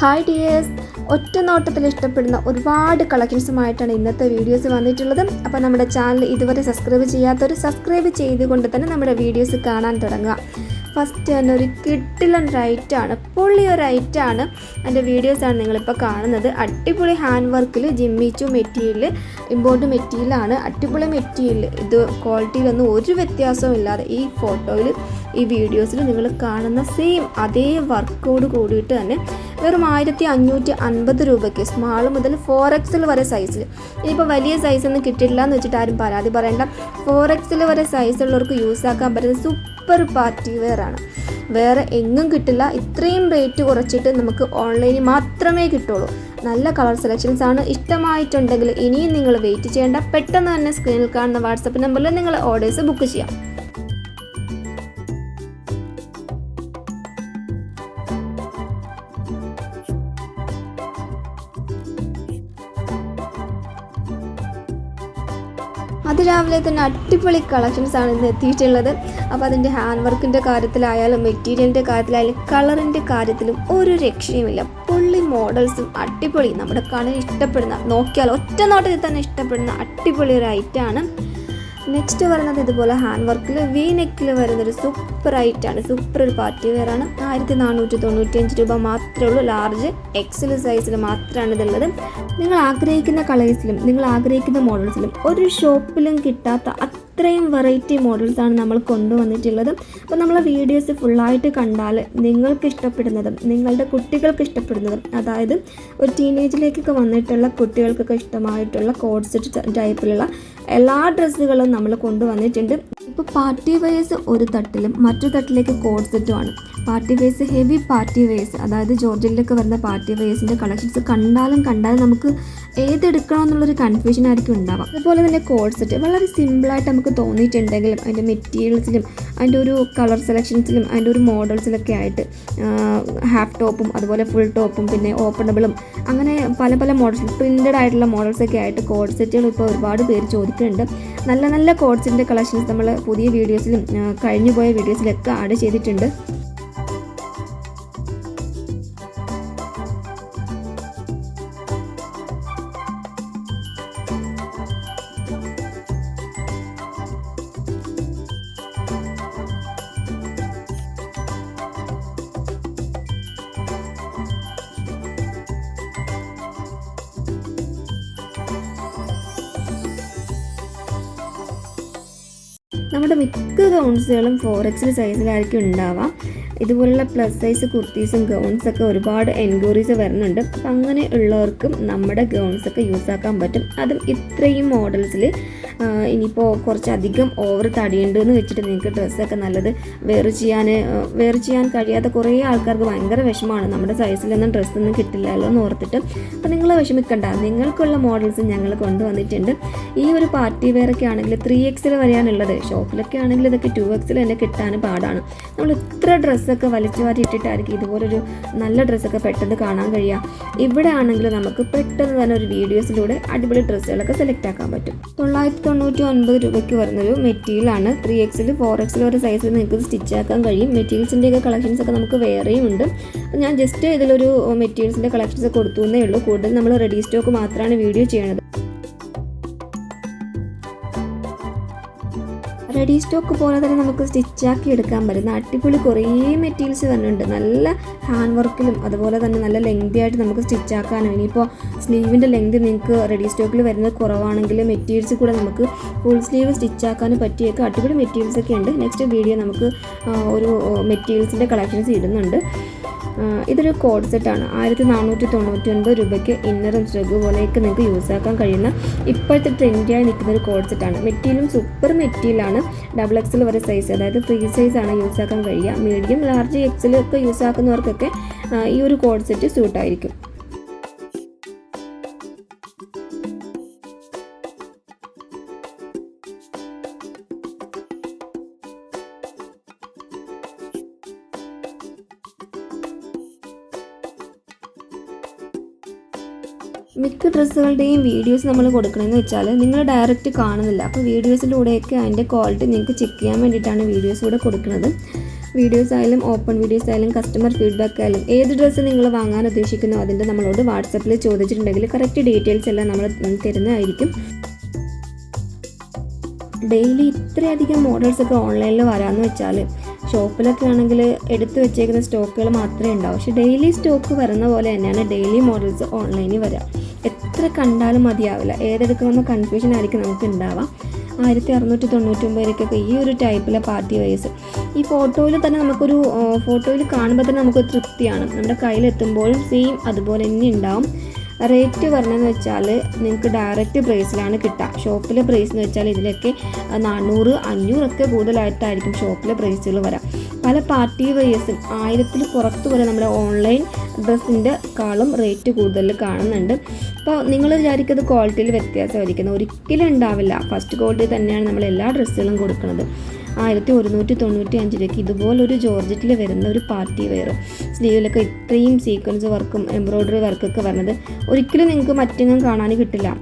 Hi dears ഒറ്റ നോട്ടത്തിൽ ഇഷ്ടപ്പെടുന്ന ഒരുപാട് കളക്ഷൻസുമായിട്ടാണ് ഇന്നത്തെ വീഡിയോസ് വന്നിട്ടുള്ളത്. അപ്പോൾ നമ്മുടെ ചാനൽ ഇതുവരെ സബ്സ്ക്രൈബ് ചെയ്യാത്തവർ സബ്സ്ക്രൈബ് ചെയ്തുകൊണ്ട് തന്നെ നമ്മുടെ വീഡിയോസ് കാണാൻ തുടങ്ങുക. ഫസ്റ്റ് തന്നെ ഒരു കിട്ടിലൻ റൈറ്റാണ് പൊള്ളി ഒരു ഐറ്റാണ് എന്റെ വീഡിയോസാണ് നിങ്ങളിപ്പോൾ കാണുന്നത്. അടിപൊളി ഹാൻഡ് വർക്കിൽ ജിമ്മിച്ചു മെറ്റീരിയൽ ഇമ്പോർട്ട് മെറ്റീരിയലാണ് അടിപൊളി മെറ്റീരിയൽ ഇത് ക്വാളിറ്റിയിലൊന്നും ഒരു വ്യത്യാസവും ഇല്ലാതെ ഈ ഫോട്ടോയിൽ ഈ വീഡിയോസിൽ നിങ്ങൾ കാണുന്ന സെയിം അതേ വർക്കോട് കൂടിയിട്ട് തന്നെ വെറും ആയിരത്തി അഞ്ഞൂറ്റി അൻപത് രൂപയ്ക്ക് സ്മാൾ മുതൽ ഫോർ എക്സിൽ വരെ സൈസിൽ ഇനിയിപ്പോൾ വലിയ സൈസൊന്നും കിട്ടിയില്ല എന്ന് വെച്ചിട്ട് ആരും പരാതി പറയണ്ട. ഫോർ എക്സിൽ വരെ സൈസുള്ളവർക്ക് യൂസ് ആക്കാൻ പറ്റുന്ന സൂപ്പർ പാർട്ടി വെയർ ആണ്. വേറെ എങ്ങും കിട്ടില്ല. ഇത്രയും റേറ്റ് കുറച്ചിട്ട് നമുക്ക് ഓൺലൈനിൽ മാത്രമേ കിട്ടുള്ളൂ. നല്ല കളർ സെലക്ഷൻസ് ആണ് ഇഷ്ടമായിട്ടുണ്ടെങ്കിൽ ഇനിയും നിങ്ങൾ വെയിറ്റ് ചെയ്യേണ്ട. പെട്ടെന്ന് തന്നെ സ്ക്രീനിൽ കാണുന്ന വാട്സപ്പ് നമ്പറിൽ നിങ്ങൾ ഓർഡേഴ്സ് ബുക്ക് ചെയ്യാം. അതിരാവിലെ തന്നെ അടിപൊളി കളക്ഷൻസ് ആണ് ഇന്ന് എത്തിയിട്ടുള്ളത്. അപ്പോൾ അതിന്റെ ഹാൻഡ് വർക്കിന്റെ കാര്യത്തിലായാലും മെറ്റീരിയലിന്റെ കാര്യത്തിലായാലും കളറിന്റെ കാര്യത്തിലും ഒരു രക്ഷയുമില്ല. പുള്ളി മോഡൽസും അടിപൊളി. നമ്മുടെ കണ്ണിന് ഇഷ്ടപ്പെടുന്ന നോക്കിയാൽ ഒറ്റ നോട്ടത്തിൽ തന്നെ ഇഷ്ടപ്പെടുന്ന അടിപൊളി ഒരു ഐറ്റമാണ് നെക്സ്റ്റ് വരുന്നത് ഇതുപോലെ ഹാൻഡ് വർക്കിൽ വി നെക്കിൽ വരുന്നൊരു സൂപ്പർ ആയിട്ടാണ് സൂപ്പർ ഒരു പാർട്ടി വെയറാണ് ആയിരത്തി നാനൂറ്റി തൊണ്ണൂറ്റി അഞ്ച് രൂപ മാത്രമേ ഉള്ളൂ. ലാർജ് എക്സൽ സൈസിൽ മാത്രമാണ് ഇതുള്ളത്. നിങ്ങൾ ആഗ്രഹിക്കുന്ന കളേഴ്സിലും നിങ്ങൾ ആഗ്രഹിക്കുന്ന മോഡൽസിലും ഒരു ഷോപ്പിലും കിട്ടാത്ത അത്രയും വെറൈറ്റി മോഡൽസാണ് നമ്മൾ കൊണ്ടുവന്നിട്ടുള്ളത്. അപ്പോൾ നമ്മൾ വീഡിയോസ് ഫുള്ളായിട്ട് കണ്ടാൽ നിങ്ങൾക്ക് ഇഷ്ടപ്പെടുന്നതും നിങ്ങളുടെ കുട്ടികൾക്ക് ഇഷ്ടപ്പെടുന്നതും അതായത് ഒരു ടീനേജിലേക്കൊക്കെ വന്നിട്ടുള്ള കുട്ടികൾക്കൊക്കെ ഇഷ്ടമായിട്ടുള്ള കോഡ്സ് ടൈപ്പിലുള്ള എല്ലാ ഡ്രസ്സുകളും നമ്മൾ കൊണ്ടുവന്നിട്ടുണ്ട്. ഇപ്പോൾ പാർട്ടി വെയേഴ്സ് ഒരു തട്ടിലും മറ്റു തട്ടിലേക്ക് കോഡ്സിട്ടുമാണ് party wears heavy party wears അതായത് ജോർജിലൊക്കെ വരുന്ന പാർട്ടി വെയേഴ്സിന്റെ കളക്ഷൻസ് കണ്ടാലും കണ്ടാലും നമുക്ക് ഏതെടുക്കണം എന്നുള്ളൊരു കൺഫ്യൂഷൻ ആയിരിക്കും ഉണ്ടാവാം അതുപോലെ തന്നെ കോഡ് സെറ്റ് വളരെ സിമ്പിളായിട്ട് നമുക്ക് തോന്നിയിട്ടുണ്ടെങ്കിലും അതിന്റെ മെറ്റീരിയൽസിലും അതിന്റെ ഒരു കളർ സെലക്ഷൻസിലും അതിന്റെ ഒരു മോഡൽസിലൊക്കെ ആയിട്ട് ഹാഫ് ടോപ്പും അതുപോലെ ഫുൾ ടോപ്പും പിന്നെ ഓപ്പണബിളും അങ്ങനെ പല പല മോഡൽസ് പ്രിന്റഡ് ആയിട്ടുള്ള മോഡൽസൊക്കെ ആയിട്ട് കോഡ് സെറ്റുകൾ ഇപ്പോൾ ഒരുപാട് പേര് ചോദിക്കുന്നുണ്ട്. നല്ല നല്ല കോഡ്സിന്റെ കളക്ഷൻസ് നമ്മൾ പുതിയ വീഡിയോസിലും കഴിഞ്ഞു പോയ വീഡിയോസിലൊക്കെ ആഡ് ചെയ്തിട്ടുണ്ട്. നമ്മുടെ മിക്ക ഗൗൺസുകളും ഫോർ എക്സിൽ സൈസിലായിരിക്കും ഉണ്ടാവാം. ഇതുപോലുള്ള പ്ലസ് സൈസ് കുർത്തീസും ഗൗൺസൊക്കെ ഒരുപാട് എൻക്വയറീസ് വരുന്നുണ്ട്. അപ്പം അങ്ങനെ ഉള്ളവർക്കും നമ്മുടെ ഗൗൺസൊക്കെ യൂസ് ആക്കാൻ പറ്റും. അതും ഇത്രയും മോഡൽസിൽ ഇനിയിപ്പോൾ കുറച്ചധികം ഓവർ തടിയുണ്ട് എന്ന് വെച്ചിട്ട് നിങ്ങൾക്ക് ഡ്രസ്സൊക്കെ നല്ലത് വെയർ ചെയ്യാൻ വെയർ ചെയ്യാൻ കഴിയാത്ത കുറേ ആൾക്കാർക്ക് ഭയങ്കര വിഷമമാണ് നമ്മുടെ സൈസിലൊന്നും ഡ്രസ്സൊന്നും കിട്ടില്ലല്ലോ എന്ന് ഓർത്തിട്ട്. അപ്പോൾ നിങ്ങൾ വിഷമിക്കണ്ട. നിങ്ങൾക്കുള്ള മോഡൽസ് ഞങ്ങൾ കൊണ്ടുവന്നിട്ടുണ്ട്. ഈ ഒരു പാർട്ടി വെയർ ഒക്കെ ആണെങ്കിൽ ത്രീ എക്സിൽ വരെയാണുള്ളത് ഷോപ്പിലൊക്കെ ആണെങ്കിൽ ഇതൊക്കെ ടു എക്സിൽ തന്നെ കിട്ടാൻ പാടാണ്. നമ്മൾ ഇത്ര ഡ്രസ്സൊക്കെ വലിച്ചു വാരി ഇട്ടിട്ടായിരിക്കും ഇതുപോലൊരു നല്ല ഡ്രസ്സൊക്കെ പെട്ടെന്ന് കാണാൻ കഴിയുക ഇവിടെ ആണെങ്കിൽ നമുക്ക് പെട്ടെന്ന് തന്നെ ഒരു വീഡിയോസിലൂടെ അടിപൊളി ഡ്രസ്സുകളൊക്കെ സെലക്ട് ആക്കാൻ പറ്റും. തൊള്ളായിരത്തി തൊണ്ണൂറ്റി ഒൻപത് രൂപയ്ക്ക് വരുന്നൊരു മെറ്റീരിയലാണ്. ത്രീ എക്സിൽ ഫോർ എക്സിൽ ഒരു സൈസിൽ നിങ്ങൾക്ക് സ്റ്റിച്ച് ആക്കാൻ കഴിയും. മെറ്റീരിയൽസിന്റെ ഒക്കെ കളക്ഷൻസ് ഒക്കെ നമുക്ക് വേറെയും ഉണ്ട്. ഞാൻ ജസ്റ്റ് ഇതിലൊരു മെറ്റീരിയൽസിന്റെ കളക്ഷൻസ് കൊടുത്തു എന്നേ ഉള്ളൂ. കൂടുതൽ നമ്മൾ റെഡി സ്റ്റോക്ക് മാത്രമാണ് വീഡിയോ ചെയ്യണത്. റെഡി സ്റ്റോക്ക് പോലെ തന്നെ നമുക്ക് സ്റ്റിച്ചാക്കി എടുക്കാൻ പറ്റുന്ന അടിപൊളി കുറേ മെറ്റീരിയൽസ് തന്നെ ഉണ്ട് നല്ല ഹാൻഡ് വർക്കിലും അതുപോലെ തന്നെ നല്ല ലെങ്തി ആയിട്ട് നമുക്ക് സ്റ്റിച്ചാക്കാനും ഇനിയിപ്പോൾ സ്ലീവിന്റെ ലെങ്ത് നിങ്ങൾക്ക് റെഡി സ്റ്റോക്കിൽ വരുന്നത് കുറവാണെങ്കിൽ മെറ്റീരിയൽസ് കൂടെ നമുക്ക് ഫുൾ സ്ലീവ് സ്റ്റിച്ചാക്കാനും പറ്റിയൊക്കെ അടിപൊളി മെറ്റീരിയൽസ് ഒക്കെ ഉണ്ട്. നെക്സ്റ്റ് വീഡിയോ നമുക്ക് ഒരു മെറ്റീരിയൽസിന്റെ കളക്ഷൻസ് ഇടുന്നുണ്ട്. ഇതൊരു കോഡ് സെറ്റാണ് ആയിരത്തി നാനൂറ്റി തൊണ്ണൂറ്റി ഒൻപത് രൂപയ്ക്ക് ഇന്നറും സ്ട്രഗ് പോലെയൊക്കെ നിങ്ങൾക്ക് യൂസ് ആക്കാൻ കഴിയുന്ന ഇപ്പോഴത്തെ ട്രെൻഡിയായി നിൽക്കുന്ന ഒരു കോഡ് സെറ്റാണ് മെറ്റീരിയലും സൂപ്പർ മെറ്റീരിയലാണ് ഡബിൾ എക്സൽ വരെ സൈസ് അതായത് ഫ്രീ സൈസ് ആണ് യൂസ് ആക്കാൻ കഴിയുക. മീഡിയം ലാർജ് എക്സൽ ഒക്കെ യൂസ് ആക്കുന്നവർക്കൊക്കെ ഈ ഒരു കോഡ് സെറ്റ് സ്യൂട്ടായിരിക്കും മിക്ക ഡ്രസ്സുകളുടെയും വീഡിയോസ് നമ്മൾ കൊടുക്കണമെന്ന് വെച്ചാൽ നിങ്ങൾ ഡയറക്റ്റ് കാണുന്നില്ല. അപ്പോൾ വീഡിയോസിലൂടെയൊക്കെ അതിന്റെ ക്വാളിറ്റി നിങ്ങൾക്ക് ചെക്ക് ചെയ്യാൻ വേണ്ടിയിട്ടാണ് വീഡിയോസ് കൂടെ കൊടുക്കുന്നത്. വീഡിയോസ് ആയാലും ഓപ്പൺ വീഡിയോസ് ആയാലും കസ്റ്റമർ ഫീഡ്ബാക്ക് ആയാലും ഏത് ഡ്രസ്സ് നിങ്ങൾ വാങ്ങാൻ ഉദ്ദേശിക്കുന്നു അതിന്റെ നമ്മളോട് വാട്സപ്പിൽ ചോദിച്ചിട്ടുണ്ടെങ്കിൽ കറക്റ്റ് ഡീറ്റെയിൽസ് എല്ലാം നമ്മൾ തരുന്നതായിരിക്കും. ഡെയിലി ഇത്രയധികം മോഡൽസ് ഒക്കെ ഓൺലൈനിൽ വരാമെന്ന് വെച്ചാൽ ഷോപ്പിലൊക്കെ ആണെങ്കിൽ എടുത്തു വെച്ചേക്കുന്ന സ്റ്റോക്കുകൾ മാത്രമേ ഉണ്ടാവും. പക്ഷേ ഡെയിലി സ്റ്റോക്ക് വരുന്ന പോലെ തന്നെയാണ് ഡെയിലി മോഡൽസ് ഓൺലൈനിൽ വരിക. എത്ര കണ്ടാലും മതിയാവില്ല. ഏതെടുക്കണമെന്ന് കൺഫ്യൂഷൻ ആയിരിക്കും നമുക്ക് ഉണ്ടാവാം ആയിരത്തി അറുന്നൂറ്റി തൊണ്ണൂറ്റി ഒമ്പതിലേക്കൊക്കെ ഈ ഒരു ടൈപ്പിലെ പാർട്ടി വൈസ് ഈ ഫോട്ടോയിൽ തന്നെ നമുക്കൊരു ഫോട്ടോയിൽ കാണുമ്പോൾ തന്നെ നമുക്ക് തൃപ്തിയാണ്. നമ്മുടെ കയ്യിലെത്തുമ്പോഴും സെയിം അതുപോലെ തന്നെ ഉണ്ടാവും. റേറ്റ് പറഞ്ഞതെന്ന് വെച്ചാൽ നിങ്ങൾക്ക് ഡയറക്റ്റ് പ്രൈസിലാണ് കിട്ടുക ഷോപ്പിലെ പ്രൈസ് എന്ന് വെച്ചാൽ ഇതിലൊക്കെ നാനൂറ് അഞ്ഞൂറൊക്കെ കൂടുതലായിട്ടായിരിക്കും ഷോപ്പിലെ പ്രൈസുകൾ വരാം. പല പാർട്ടി വൈസും ആയിരത്തിൽ പുറത്ത് വരെ നമ്മുടെ ഓൺലൈൻ ഡ്രസ്സിന്റെ കാളും റേറ്റ് കൂടുതൽ കാണുന്നുണ്ട്. അപ്പോൾ നിങ്ങൾ വിചാരിക്കുന്നത് ക്വാളിറ്റിയിൽ വ്യത്യാസമായിരിക്കുന്നത് ഒരിക്കലും ഉണ്ടാവില്ല. ഫസ്റ്റ് ക്വാളിറ്റി തന്നെയാണ് നമ്മൾ എല്ലാ ഡ്രസ്സുകളും കൊടുക്കുന്നത് ആയിരത്തി ഒരുന്നൂറ്റി തൊണ്ണൂറ്റി അഞ്ചിലേക്ക് ഇതുപോലൊരു ജോർജറ്റിൽ വരുന്ന ഒരു പാർട്ടി വെയറും സ്ലീവിലൊക്കെ ഇത്രയും സീക്വൻസ് വർക്കും എംബ്രോയ്ഡറി വർക്കൊക്കെ വരുന്നത് ഒരിക്കലും നിങ്ങൾക്ക് മറ്റെങ്ങും കാണാൻ കിട്ടില്ല.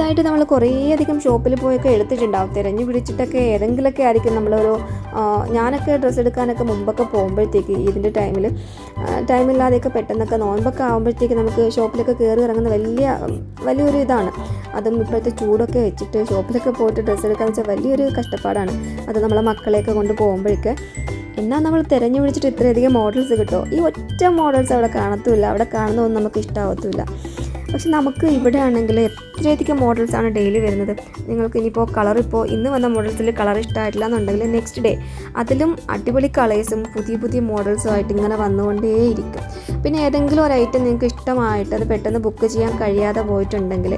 ഇതായിട്ട് നമ്മൾ കുറേയധികം ഷോപ്പിൽ പോയൊക്കെ എടുത്തിട്ടുണ്ടാവും. തിരഞ്ഞു പിടിച്ചിട്ടൊക്കെ ഏതെങ്കിലുമൊക്കെ ആയിരിക്കും നമ്മളൊരു ഞാനൊക്കെ ഡ്രസ്സ് എടുക്കാനൊക്കെ മുമ്പൊക്കെ പോകുമ്പോഴത്തേക്ക് ഇതിന്റെ ടൈമിൽ ടൈമില്ലാതെയൊക്കെ പെട്ടെന്നൊക്കെ നോൻപൊക്കെ ആകുമ്പോഴത്തേക്ക് നമുക്ക് ഷോപ്പിലൊക്കെ കയറി ഇറങ്ങുന്ന വലിയ വലിയൊരു ഇതാണ്. അതും ഇപ്പോഴത്തെ ചൂടൊക്കെ വെച്ചിട്ട് ഷോപ്പിലൊക്കെ പോയിട്ട് ഡ്രസ്സ് എടുക്കാന്ന് വെച്ചാൽ വലിയൊരു കഷ്ടപ്പാടാണ്. അത് നമ്മളെ മക്കളെയൊക്കെ കൊണ്ട് പോകുമ്പോഴേക്ക്. എന്നാൽ നമ്മൾ തിരഞ്ഞു പിടിച്ചിട്ട് ഇത്രയധികം മോഡൽസ് കിട്ടുമോ ഈ ഒറ്റ മോഡൽസ് അവിടെ കാണത്തുമില്ല. അവിടെ കാണുന്നതൊന്നും നമുക്ക് ഇഷ്ടമാവത്തുമില്ല പക്ഷെ നമുക്ക് ഇവിടെ ആണെങ്കിൽ എത്രയധികം മോഡൽസാണ് ഡെയിലി വരുന്നത്. നിങ്ങൾക്ക് ഇനിയിപ്പോൾ കളർ ഇപ്പോൾ ഇന്ന് വന്ന മോഡൽസിൽ കളർ ഇഷ്ടമായിട്ടില്ല എന്നുണ്ടെങ്കിൽ നെക്സ്റ്റ് ഡേ അതിലും അടിപൊളി കളേഴ്സും പുതിയ പുതിയ മോഡൽസും ആയിട്ട് ഇങ്ങനെ വന്നുകൊണ്ടേയിരിക്കും പിന്നെ ഏതെങ്കിലും ഒരു ഐറ്റം നിങ്ങൾക്ക് ഇഷ്ടമായിട്ട് അത് പെട്ടെന്ന് ബുക്ക് ചെയ്യാൻ കഴിയാതെ പോയിട്ടുണ്ടെങ്കിൽ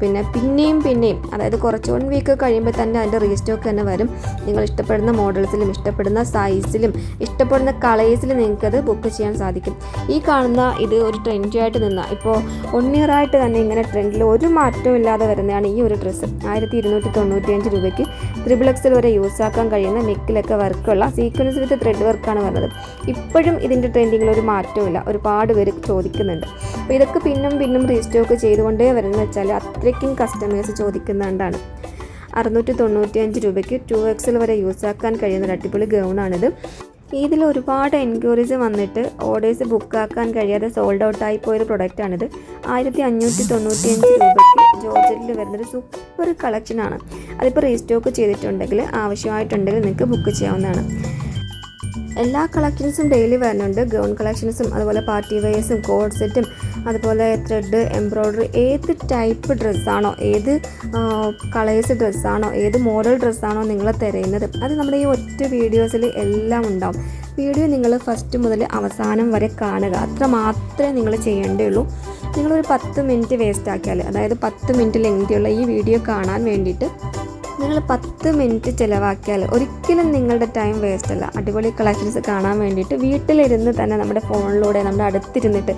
പിന്നെ പിന്നെയും പിന്നെയും അതായത് കുറച്ച് വൺ വീക്ക് കഴിയുമ്പോൾ തന്നെ അതിന്റെ റീസ്റ്റോക്ക് തന്നെ വരും. നിങ്ങൾ ഇഷ്ടപ്പെടുന്ന മോഡൽസിലും ഇഷ്ടപ്പെടുന്ന സൈസിലും ഇഷ്ടപ്പെടുന്ന കളേഴ്സിലും നിങ്ങൾക്കത് ബുക്ക് ചെയ്യാൻ സാധിക്കും. ഈ കാണുന്ന ഇത് ഒരു ട്രെൻഡായിട്ട് നിന്ന ഇപ്പോൾ വൺ ഇയർ ആയിട്ട് തന്നെ ഇങ്ങനെ ട്രെൻഡിൽ ഒരു മാറ്റവും ഇല്ലാതെ വരുന്നതാണ് ഈ ഒരു ഡ്രസ്സ് ആയിരത്തി ഇരുന്നൂറ്റി തൊണ്ണൂറ്റി അഞ്ച് രൂപയ്ക്ക് ത്രിബിൾ എക്സിൽ വരെ യൂസ് ആക്കാൻ കഴിയുന്ന നെക്കിലൊക്കെ വർക്കുള്ള സീക്വൻസ് വിത്ത് ത്രെഡ് വർക്കാണ് വരുന്നത്. ഇപ്പോഴും ഇതിന്റെ ട്രെൻഡിങ്ങിൽ ഒരു മാറ്റവും ഇല്ല. ഒരുപാട് പേര് ചോദിക്കുന്നുണ്ട്. അപ്പോൾ ഇതൊക്കെ പിന്നും പിന്നും റീസ്റ്റോക്ക് ചെയ്തുകൊണ്ടേ വരുന്നത് വെച്ചാൽ അത്രയ്ക്കും കസ്റ്റമേഴ്സ് ചോദിക്കുന്നുണ്ടാണ് അറുന്നൂറ്റി തൊണ്ണൂറ്റി അഞ്ച് രൂപയ്ക്ക് ടു എക്സിൽ വരെ യൂസ് ആക്കാൻ കഴിയുന്ന ഒരു അടിപൊളി ഗൗണാണിത് ഇതിൽ ഒരുപാട് എൻക്വയറീസ് വന്നിട്ട് ഓർഡേഴ്സ് ബുക്ക് ആക്കാൻ കഴിയാതെ സോൾഡ് ഔട്ട് ആയി പോയൊരു പ്രൊഡക്റ്റാണിത് ആയിരത്തി അഞ്ഞൂറ്റി തൊണ്ണൂറ്റി അഞ്ച് രൂപയ്ക്ക് ജോർജറ്റിൽ വരുന്നൊരു സൂപ്പർ കളക്ഷനാണ് അതിപ്പോൾ റീസ്റ്റോക്ക് ചെയ്തിട്ടുണ്ടെങ്കിൽ ആവശ്യമായിട്ടുണ്ടെങ്കിൽ നിങ്ങൾക്ക് ബുക്ക് ചെയ്യാവുന്നതാണ്. എല്ലാ കളക്ഷൻസും ഡെയിലി വരുന്നുണ്ട് ഗൗൺ കളക്ഷൻസും അതുപോലെ പാർട്ടി വെയേഴ്സും കോഡ് സെറ്റും അതുപോലെ ത്രെഡ് എംബ്രോയ്ഡറി ഏത് ടൈപ്പ് ഡ്രസ്സാണോ ഏത് കളേഴ്സ് ഡ്രസ്സാണോ ഏത് മോഡൽ ഡ്രസ്സാണോ നിങ്ങൾ തിരയുന്നത്. അത് നമ്മുടെ ഈ ഒറ്റ വീഡിയോസിൽ എല്ലാം ഉണ്ടാവും. വീഡിയോ നിങ്ങൾ ഫസ്റ്റ് മുതൽ അവസാനം വരെ കാണുക. അത്ര മാത്രമേ നിങ്ങൾ ചെയ്യേണ്ടതുള്ളൂ നിങ്ങളൊരു പത്ത് മിനിറ്റ് വേസ്റ്റ് ആക്കിയാൽ അതായത് പത്ത് മിനിറ്റ് ലെങ്തിയുള്ള ഈ വീഡിയോ കാണാൻ വേണ്ടിയിട്ട് നിങ്ങൾ പത്ത് മിനിറ്റ് ചിലവാക്കിയാൽ ഒരിക്കലും നിങ്ങളുടെ ടൈം വേസ്റ്റ് അല്ല. അടിപൊളി കളക്ഷൻസ് കാണാൻ വേണ്ടിയിട്ട് വീട്ടിലിരുന്ന് തന്നെ നമ്മുടെ ഫോണിലൂടെ നമ്മുടെ അടുത്തിരുന്നിട്ട്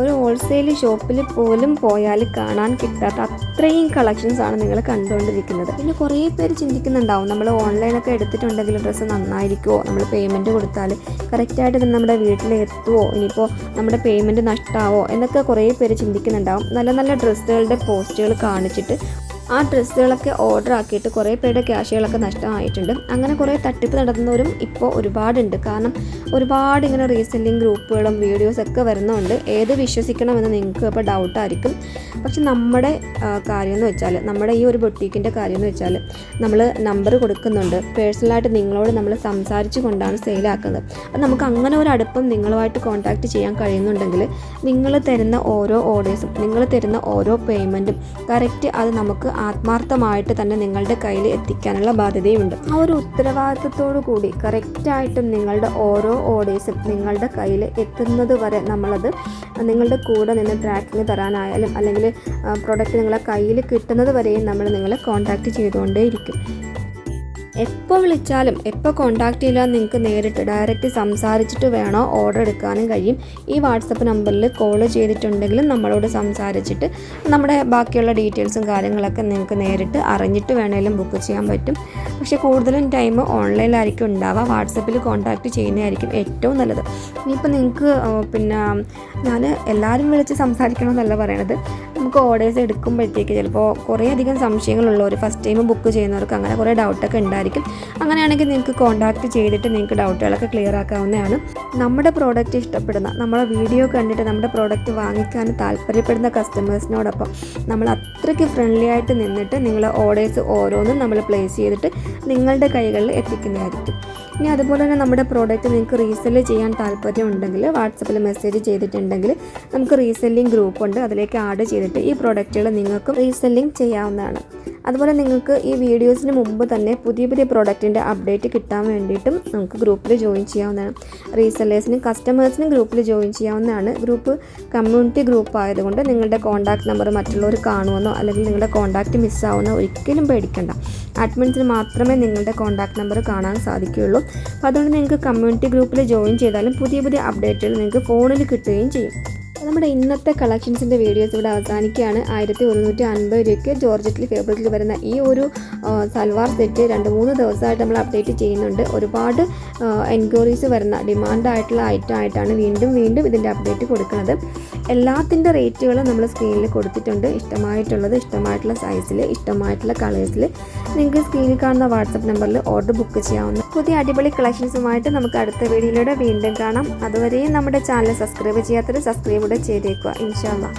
ഒരു ഹോൾസെയിൽ ഷോപ്പിൽ പോലും പോയാൽ കാണാൻ കിട്ടാത്ത അത്രയും കളക്ഷൻസ് ആണ് നിങ്ങൾ കണ്ടുകൊണ്ടിരിക്കുന്നത്. പിന്നെ കുറേ പേര് ചിന്തിക്കുന്നുണ്ടാവും നമ്മൾ ഓൺലൈനൊക്കെ എടുത്തിട്ടുണ്ടെങ്കിൽ ഡ്രസ്സ് നന്നായിരിക്കുമോ നമ്മൾ പേയ്മെന്റ് കൊടുത്താൽ കറക്റ്റായിട്ട് തന്നെ നമ്മുടെ വീട്ടിൽ എത്തുമോ ഇനിയിപ്പോൾ നമ്മുടെ പേയ്മെന്റ് നഷ്ടമാവോ എന്നൊക്കെ കുറേ പേര് ചിന്തിക്കുന്നുണ്ടാവും. നല്ല നല്ല ഡ്രസ്സുകളുടെ പോസ്റ്റുകൾ കാണിച്ചിട്ട് ആ ഡ്രസ്സുകളൊക്കെ ഓർഡർ ആക്കിയിട്ട് കുറേ പേരുടെ ക്യാഷുകളൊക്കെ നഷ്ടമായിട്ടുണ്ട്. അങ്ങനെ കുറേ തട്ടിപ്പ് നടത്തുന്നവരും ഇപ്പോൾ ഒരുപാടുണ്ട്. കാരണം ഒരുപാട് ഇങ്ങനെ റീസെല്ലിംഗ് ഗ്രൂപ്പുകളും വീഡിയോസൊക്കെ വരുന്നതുകൊണ്ട് ഏത് വിശ്വസിക്കണമെന്ന് നിങ്ങൾക്ക് ഇപ്പോൾ ഡൗട്ടായിരിക്കും. പക്ഷെ നമ്മുടെ കാര്യം എന്ന് വെച്ചാൽ നമ്മുടെ ഈ ഒരു ബൊട്ടീക്കിന്റെ കാര്യം എന്ന് വെച്ചാൽ നമ്മൾ നമ്പർ കൊടുക്കുന്നുണ്ട്. പേഴ്സണലായിട്ട് നിങ്ങളോട് നമ്മൾ സംസാരിച്ചു കൊണ്ടാണ് സെയിലാക്കുന്നത് അപ്പം നമുക്ക് അങ്ങനെ ഒരു അടുപ്പം നിങ്ങളുമായിട്ട് കോൺടാക്റ്റ് ചെയ്യാൻ കഴിയുന്നുണ്ടെങ്കിൽ നിങ്ങൾ തരുന്ന ഓരോ ഓർഡേഴ്സും നിങ്ങൾ തരുന്ന ഓരോ പേയ്മെന്റും കറക്റ്റ് അത് നമുക്ക് ആത്മാർത്ഥമായിട്ട് തന്നെ നിങ്ങളുടെ കയ്യിൽ എത്തിക്കാനുള്ള ബാധ്യതയുണ്ട് ആ ഒരു ഉത്തരവാദിത്തത്തോടു കൂടി കറക്റ്റായിട്ടും നിങ്ങളുടെ ഓരോ ഓർഡേഴ്സും നിങ്ങളുടെ കയ്യിൽ എത്തുന്നത് വരെ നമ്മളത് നിങ്ങളുടെ കൂടെ നിന്ന് ട്രാക്കിങ് തരാനായാലും അല്ലെങ്കിൽ പ്രൊഡക്റ്റ് നിങ്ങളെ കയ്യിൽ കിട്ടുന്നത് വരെയും നമ്മൾ നിങ്ങളെ കോൺടാക്റ്റ് ചെയ്തുകൊണ്ടേയിരിക്കും. എപ്പോൾ വിളിച്ചാലും എപ്പോൾ കോൺടാക്ട് ചെയ്യാൻ നിങ്ങൾക്ക് നേരിട്ട് ഡയറക്റ്റ് സംസാരിച്ചിട്ട് വേണോ ഓർഡർ എടുക്കാനും കഴിയും. ഈ വാട്സപ്പ് നമ്പറിൽ കോൾ ചെയ്തിട്ടുണ്ടെങ്കിലും നമ്മളോട് സംസാരിച്ചിട്ട് നമ്മുടെ ബാക്കിയുള്ള ഡീറ്റെയിൽസും കാര്യങ്ങളൊക്കെ നിങ്ങൾക്ക് നേരിട്ട് അറിഞ്ഞിട്ട് വേണമെങ്കിലും ബുക്ക് ചെയ്യാൻ പറ്റും. പക്ഷേ കൂടുതലും ടൈം ഓൺലൈനിലായിരിക്കും ഉണ്ടാവുക. വാട്സപ്പിൽ കോൺടാക്ട് ചെയ്യുന്നതായിരിക്കും ഏറ്റവും നല്ലത്. ഇനിയിപ്പോൾ നിങ്ങൾക്ക് പിന്നെ ഞാൻ എല്ലാവരും വിളിച്ച് സംസാരിക്കണമെന്നല്ല പറയണത്. നമുക്ക് ഓർഡേഴ്സ് എടുക്കുമ്പോഴത്തേക്ക് ചിലപ്പോൾ കുറേ അധികം സംശയങ്ങളുള്ളവർ ഫസ്റ്റ് ടൈം ബുക്ക് ചെയ്യുന്നവർക്ക് അങ്ങനെ കുറേ ഡൗട്ടൊക്കെ ഉണ്ടായിരിക്കും. അങ്ങനെയാണെങ്കിൽ നിങ്ങൾക്ക് കോൺടാക്റ്റ് ചെയ്തിട്ട് നിങ്ങൾക്ക് ഡൗട്ടുകളൊക്കെ ക്ലിയർ ആക്കാവുന്നതാണ്. നമ്മുടെ പ്രോഡക്റ്റ് ഇഷ്ടപ്പെടുന്ന നമ്മളെ വീഡിയോ കണ്ടിട്ട് നമ്മുടെ പ്രോഡക്റ്റ് വാങ്ങിക്കാൻ താല്പര്യപ്പെടുന്ന കസ്റ്റമേഴ്സിനോടൊപ്പം നമ്മൾ അത്രയ്ക്ക് ഫ്രണ്ട്ലി ആയിട്ട് നിന്നിട്ട് നിങ്ങൾ ഓർഡേഴ്സ് ഓരോന്നും നമ്മൾ പ്ലേസ് ചെയ്തിട്ട് നിങ്ങളുടെ കൈകളിൽ എത്തിക്കുന്നതായിരിക്കും. ഇനി അതുപോലെ തന്നെ നമ്മുടെ പ്രോഡക്റ്റ് നിങ്ങൾക്ക് റീസെൽ ചെയ്യാൻ താല്പര്യം ഉണ്ടെങ്കിൽ വാട്സപ്പിൽ മെസ്സേജ് ചെയ്തിട്ടുണ്ടെങ്കിൽ നമുക്ക് റീസെല്ലിംഗ് ഗ്രൂപ്പ് ഉണ്ട്. അതിലേക്ക് ആഡ് ചെയ്തിട്ട് ഈ പ്രോഡക്റ്റുകൾ നിങ്ങൾക്ക് റീസെല്ലിംഗ് ചെയ്യാവുന്നതാണ്. അതുപോലെ നിങ്ങൾക്ക് ഈ വീഡിയോസിന് മുമ്പ് തന്നെ പുതിയ പുതിയ പ്രോഡക്റ്റിന്റെ അപ്ഡേറ്റ് കിട്ടാൻ വേണ്ടിയിട്ടും നമുക്ക് ഗ്രൂപ്പിൽ ജോയിൻ ചെയ്യാവുന്നതാണ്. റീസെല്ലേഴ്സിനും കസ്റ്റമേഴ്സിനും ഗ്രൂപ്പിൽ ജോയിൻ ചെയ്യാവുന്നതാണ്. ഗ്രൂപ്പ് കമ്മ്യൂണിറ്റി ഗ്രൂപ്പ് ആയതുകൊണ്ട് നിങ്ങളുടെ കോൺടാക്ട് നമ്പർ മറ്റുള്ളവർ കാണുമെന്നോ അല്ലെങ്കിൽ നിങ്ങളുടെ കോൺടാക്റ്റ് മിസ്സാവുന്നോ ഒരിക്കലും പേടിക്കണ്ട. അഡ്മിൻസിന് മാത്രമേ നിങ്ങളുടെ കോൺടാക്ട് നമ്പർ കാണാൻ സാധിക്കുകയുള്ളൂ. അപ്പോൾ അതുകൊണ്ട് നിങ്ങൾക്ക് കമ്മ്യൂണിറ്റി ഗ്രൂപ്പിൽ ജോയിൻ ചെയ്താലും പുതിയ പുതിയ അപ്ഡേറ്റുകൾ നിങ്ങൾക്ക് ഫോണിൽ കിട്ടുകയും ചെയ്യും. നമ്മുടെ ഇന്നത്തെ കളക്ഷൻസിന്റെ വീഡിയോസ് ഇവിടെ അവസാനിക്കുകയാണ്. ആയിരത്തി ഒരുന്നൂറ്റി അൻപത് രൂപയ്ക്ക് ജോർജറ്റിൽ ഫേബ്രിക്കിൽ വരുന്ന ഈ ഒരു സൽവാർ സെറ്റ് രണ്ട് മൂന്ന് ദിവസമായിട്ട് നമ്മൾ അപ്ഡേറ്റ് ചെയ്യുന്നുണ്ട്. ഒരുപാട് എൻക്വയറീസ് വരുന്ന ഡിമാൻഡായിട്ടുള്ള ഐറ്റം ആയിട്ടാണ് വീണ്ടും വീണ്ടും ഇതിന്റെ അപ്ഡേറ്റ് കൊടുക്കുന്നത്. എല്ലാത്തിന്റെ റേറ്റുകളും നമ്മൾ സ്ക്രീനിൽ കൊടുത്തിട്ടുണ്ട്. ഇഷ്ടമായിട്ടുള്ളത് ഇഷ്ടമായിട്ടുള്ള സൈസിൽ ഇഷ്ടമായിട്ടുള്ള കളേഴ്സിൽ നിങ്ങൾക്ക് സ്ക്രീനിൽ കാണുന്ന വാട്സപ്പ് നമ്പറിൽ ഓർഡർ ബുക്ക് ചെയ്യാവുന്ന പുതിയ അടിപൊളി കളക്ഷൻസുമായിട്ട് നമുക്ക് അടുത്ത വീഡിയോയിലൂടെ വീണ്ടും കാണാം. അതുവരെയും നമ്മുടെ ചാനൽ സബ്സ്ക്രൈബ് ചെയ്യാത്തവർ സബ്സ്ക്രൈബ് 再接的过，印象嘛。